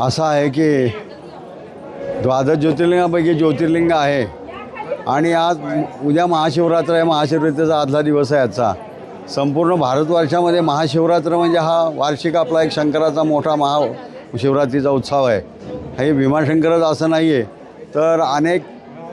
असं आहे की द्वादश ज्योतिर्लिंगापैकी ज्योतिर्लिंग आहे. आणि आज उद्या महाशिवरात्र आहे. महाशिवरात्रीचा आदला दिवस आहे आजचा. संपूर्ण भारतवर्षामध्ये महाशिवरात्र म्हणजे हा वार्षिक आपला एक शंकराचा मोठा महा शिवरात्रीचा उत्सव आहे. हे भीमाशंकरच असं नाही आहे तर अनेक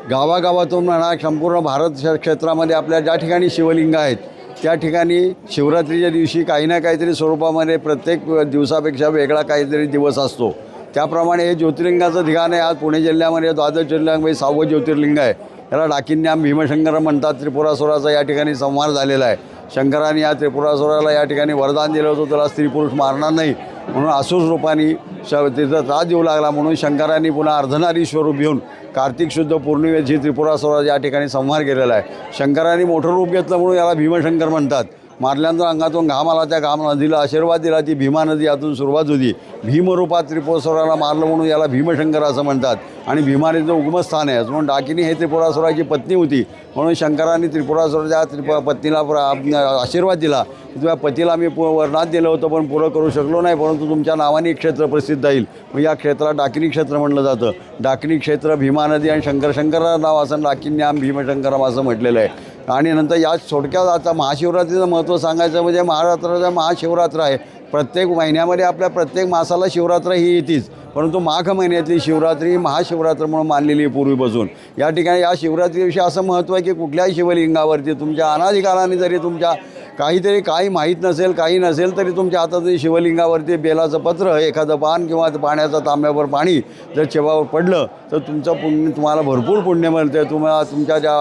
गावागावातून म्हणा संपूर्ण भारत श- क्षेत्रामध्ये आपल्या ज्या ठिकाणी शिवलिंग आहेत त्या ठिकाणी शिवरात्रीच्या दिवशी काही ना काहीतरी स्वरूपामध्ये प्रत्येक दिवसापेक्षा वेगळा काहीतरी दिवस असतो. त्याप्रमाणे हे ज्योतिर्लिंगाचं ठिकाण आहे. आज पुणे जिल्ह्यामध्ये द्वादश ज्योतिर्लिंगामध्ये सहावं ज्योतिर्लिंग आहे. याला डाकिन्याम भीमशंकर म्हणतात. त्रिपुरासुराचा या ठिकाणी संहार झालेला आहे. शंकराने या त्रिपुरासुराला या ठिकाणी वरदान दिलं होतं. त्याला स्त्री पुरुष मारणार नाही म्हणून असूच रूपाने श तिचा त्रास देऊ लागला. म्हणून शंकरांनी पुन्हा अर्धनारी स्वरूप घेऊन कार्तिक शुद्ध पौर्णिमेची त्रिपुरासुराचा या ठिकाणी संहार केलेला आहे. शंकरांनी मोठं रूप घेतलं म्हणून याला भीमशंकर म्हणतात. मारल्यानंतर अंगातून घाम आला त्या घाम नदीला आशीर्वाद दिला ती भीमा नदी यातून सुरुवात होती. भीमरूपात त्रिपुरासुराला मारलं म्हणून याला भीमशंकर असं म्हणतात. आणि भीमानेचं उगमस्थान आहे म्हणून डाकिनी हे त्रिपुरासुराची पत्नी होती. म्हणून शंकराने त्रिपुरासुराच्या त्रिपुरा पत्नीला प्र- आशीर्वाद दिला. की तुझ्या पतीला मी पु वर्णात दिलं होतं पण पुरं करू शकलो नाही परंतु तुमच्या नावाने एक क्षेत्र प्रसिद्ध येईल मग या क्षेत्राला डाकिनी क्षेत्र म्हटलं जातं. डाकिनी क्षेत्र भीमा नदी आणि शंकर शंकरा नाव असं डाकिन्याम भीमशंकरम असं म्हटलेलं आहे. आणि नंतर या थोडक्यात आता महाशिवरात्रीचं महत्त्व सांगायचं म्हणजे महारात्राचं महाशिवरात्र आहे. प्रत्येक महिन्यामध्ये आपल्या प्रत्येक मासाला शिवरात्र ही येतीच. परंतु माघ महिन्यातली शिवरात्री ही महाशिवरात्र म्हणून मानलेली आहे पूर्वीपासून. या ठिकाणी या शिवरात्रीविषयी असं महत्त्व आहे की कुठल्याही शिवलिंगावरती तुमच्या अनाधिकाराने जरी तुमच्या काहीतरी काही माहीत नसेल काही नसेल तरी तुमच्या हातात शिवलिंगावरती बेलाचं पत्र एखादं पान किंवा पाण्याचं तांब्यावर पाणी जर चेवावर पडलं तर तुमचं पुण्य तुम्हाला भरपूर पुण्य मिळते तुम्हाला तुमच्या ज्या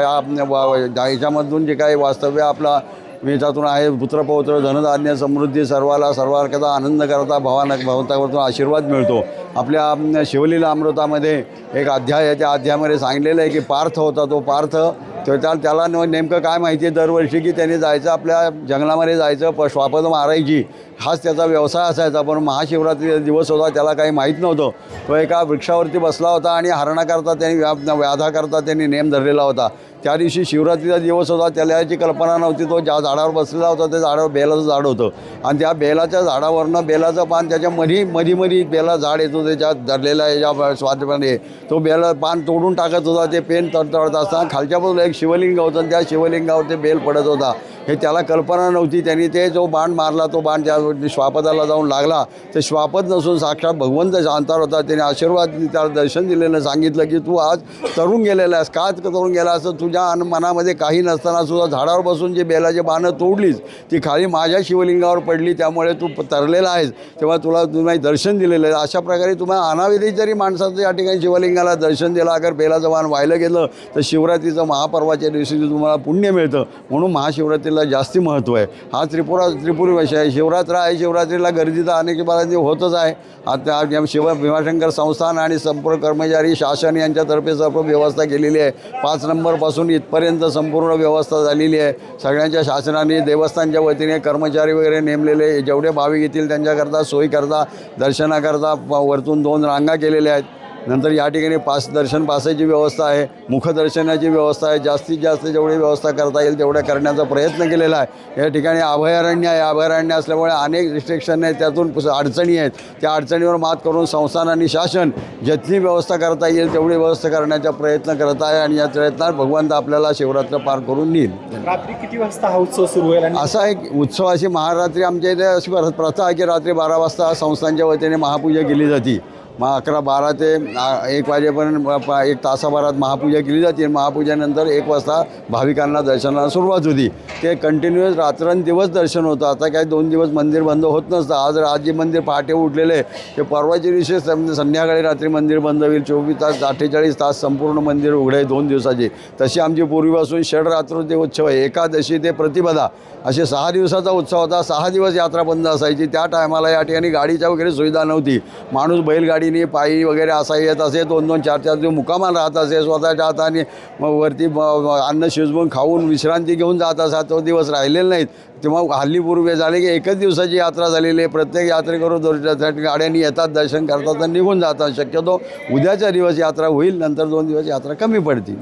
या- याच्यामधून जे काही वास्तव्य आपला याच्यातून आहे पुत्रपौत्र धनधान्य समृद्धी सर्वाला सर्वार्कता आनंद करता भवान भवतावरतून आशीर्वाद मिळतो. आपल्या शिवलीला अमृतामध्ये एक अध्याय आहे त्या अध्यायामध्ये सांगितलेलं आहे की पार्थ होता तो पार्थ. तो त्या त्याला नेमकं काय माहिती आहे दरवर्षी की त्याने जायचं आपल्या जंगलामध्ये जायचं प श्वापद मारायची. हाच त्याचा व्यवसाय असायचा पण महाशिवरात्रीचा दिवस होता त्याला काही माहीत नव्हतं. तो एका वृक्षावरती बसला होता आणि हरणाकरता त्यांनी व्या व्याधाकरता त्यांनी नेम धरलेला होता. त्या दिवशी शिवरात्रीचा दिवस होता त्याला याची कल्पना नव्हती तो ज्या झाडावर बसलेला होता त्या झाडावर बेलाचं झाड होतं. आणि त्या बेलाच्या झाडावरनं बेलाचं पान त्याच्या मधी मधी मधी बेला झाड येतो त्याच्यात धरलेला याच्या स्वादपणे तो बेला पान तोडून टाकत होता ते पेन तडतडत असताना खालच्या बाजूला एक शिवलिंग होतं आणि त्या शिवलिंगावर ते बेल पडत होता. हे त्याला कल्पना नव्हती त्यांनी ते जो बाण मारला तो बाण त्या श्वापदाला जाऊन लागला. ते श्वापद नसून साक्षात भगवंत शांतार होता. त्याने आशीर्वाद त्याला दर्शन दिलेलं सांगितलं की तू आज तरुण गेलेला आहेस. का तरुण गेला असं तुझ्या मनामध्ये काही नसताना सुद्धा झाडावर बसून जे बेलाचे बाणं तोडलीच ती खाली माझ्या शिवलिंगावर पडली त्यामुळे तू तरलेला आहेस. तेव्हा तुला तुम्ही दर्शन दिलेलं आहे. अशा प्रकारे तुम्हाला अनाविधी जरी माणसाचं या ठिकाणी शिवलिंगाला दर्शन दिलं अगर बेलाचं वाहन व्हायला गेलं तर शिवरात्रीचं महापर्वाच्या दिवशी तुम्हाला पुण्य मिळतं. म्हणून महाशिवरात्रीला जास्ती महत्त्व आहे. हा त्रिपुरा त्रिपुरी विषय आहे. शिवरात्र आहे शिवरात्रीला गर्दी तर अनेक बाळांनी होतच आहे. आता शिव भीमाशंकर संस्थान आणि संपूर्ण कर्मचारी शासन यांच्यातर्फे सर्व व्यवस्था केलेली आहे. पाच नंबरपासून इथपर्यंत संपूर्ण व्यवस्था झालेली आहे. सगळ्यांच्या शासनाने देवस्थानच्या वतीने कर्मचारी वगैरे नेम नेमलेले जेवढे भाविक येतील त्यांच्याकरता सोयीकरता दर्शनाकरता वरतून दोन रांगा केलेल्या आहेत. नंतर या ठिकाणी पास दर्शन पासाची व्यवस्था आहे. मुखदर्शनाची व्यवस्था आहे. जास्तीत जास्त जेवढी व्यवस्था करता येईल तेवढ्या करण्याचा प्रयत्न केलेला आहे. या ठिकाणी अभयारण्य आहे. अभयारण्य असल्यामुळे अनेक रिस्ट्रिक्शन आहेत. त्यातून अडचणी आहेत. त्या अडचणीवर मात करून संस्थान आणि शासन जितकी व्यवस्था करता येईल तेवढी व्यवस्था करण्याचा प्रयत्न करत आहे आणि या प्रयत्नात भगवंत आपल्याला शिवरात्र पार करून नेईल. रात्री किती वाजता हा उत्सव सुरू होईल असा एक उत्सव अशी महारात्री आमच्या इथे अशी प्र- प्रथा आहे की रात्री बारा वाजता संस्थांच्या वतीने महापूजा केली जाते. मग अकरा बारा ते एक वाजेपर्यंत एक तासाभरात महापूजा केली जाते. महापूजेनंतर एक वाजता भाविकांना दर्शनाला सुरुवात होती. ते कंटिन्युअस रात्रंदिवस दर्शन होतं. आता काही दोन दिवस मंदिर बंद होत नसतं. आज राजी मंदिर पहाटे उठलेलं आहे ते परवाच्या दिवशी संध्याकाळी रात्री मंदिर बंद होईल. चोवीस तास अठ्ठेचाळीस तास संपूर्ण मंदिर उघडे दोन दिवसाची. तशी आमची पूर्वीपासून षडरात्र ते उत्सव आहे. एकादशी ते प्रतिपदा असे सहा दिवसाचा उत्सव होता. सहा दिवस यात्रा बंद असायची. त्या टायमाला या ठिकाणी गाडीच्या वगैरे सुविधा नव्हती. माणूस बैलगाडी गाडीने पायी वगैरे असा येत असे दोन दोन चार चार दिवस मुकामाला राहत असे स्वतःच्या हाताने मग वरती अन्न शिजवून खाऊन विश्रांती घेऊन जात असा तो दिवस राहिलेले नाहीत. तेव्हा हल्लीपूर्वी झाले की एकच दिवसाची यात्रा झालेली आहे. प्रत्येक यात्रेकरू दर्शनासाठी गाड्यांनी येतात दर्शन करतात आणि निघून जातात. शक्यतो उद्याचा दिवस यात्रा होईल नंतर दोन दिवस यात्रा कमी पडतील.